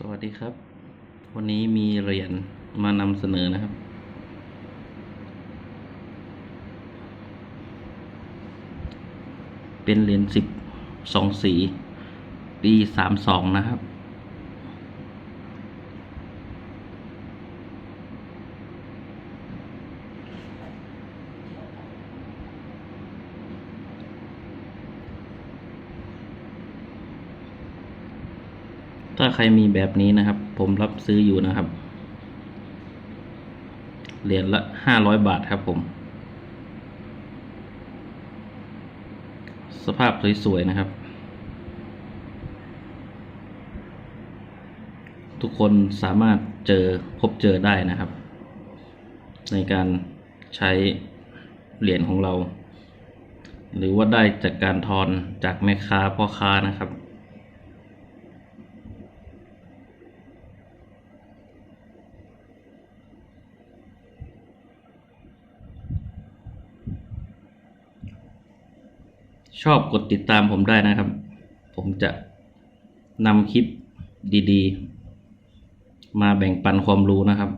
สวัสดีครับ วันนี้มีเหรียญมานำเสนอนะครับ เป็นเหรียญสิบสองสีปีสามสองนะครับ ถ้าใครมีแบบนี้นะครับ ผมรับซื้ออยู่นะครับ เหรียญละห้าร้อยบาทครับผม สภาพสวยๆนะครับ ทุกคนสามารถเจอพบเจอได้นะครับ ในการใช้เหรียญของเรา หรือว่าได้จากการทอนจากแม่ค้าพ่อค้านะครับ ชอบกดติดตามผมได้นะครับ ผมจะนำคลิปดีๆ มาแบ่งปันความรู้นะครับ